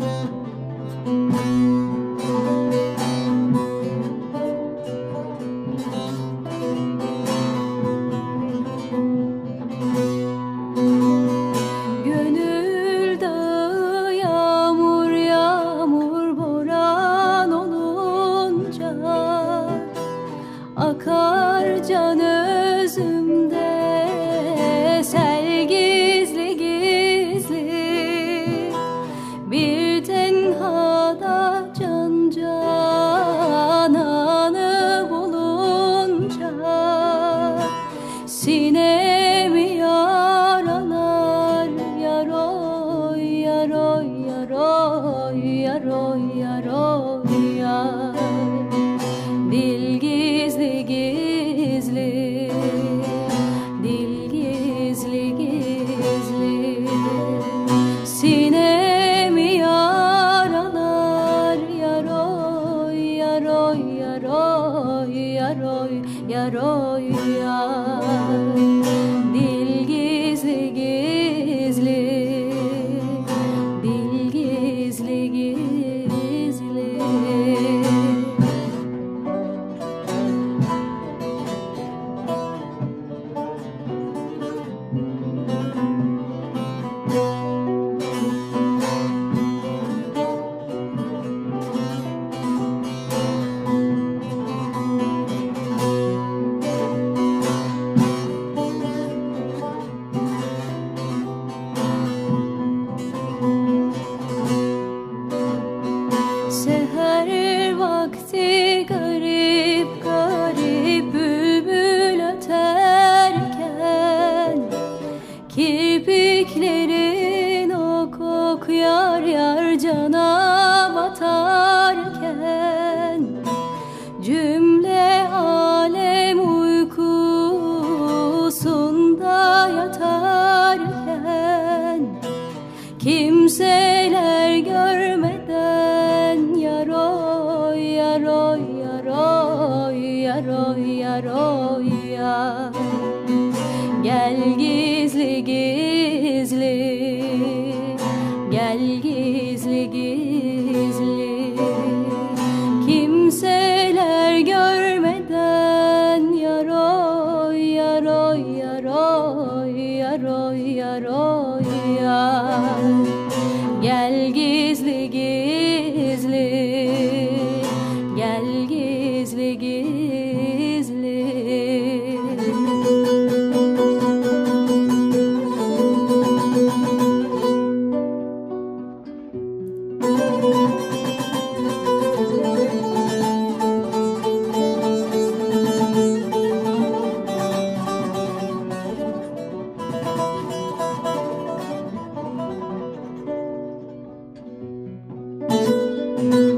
Música Sinem yaralar yaroy yaroy yaroy yaroy yaroy yar Dil gizli gizli Dil gizli gizli. Sinem yaralar yaroy yaroy yaroy yaroy yaroy yar Seher vakti garip garip bülbül öterken Kirpiklerin ok ok yar yar cana batarken Cümle alem uykusunda yatarken Kimseler görmeden yaroy yaroy yaroy ya Gel gizli gizli. Gel gizli gizli. Kimseler görmeden yaroy yaroy yaroy yaroy yaroy ya Gel gizli gizli. Gel gizli gizli Gel gizli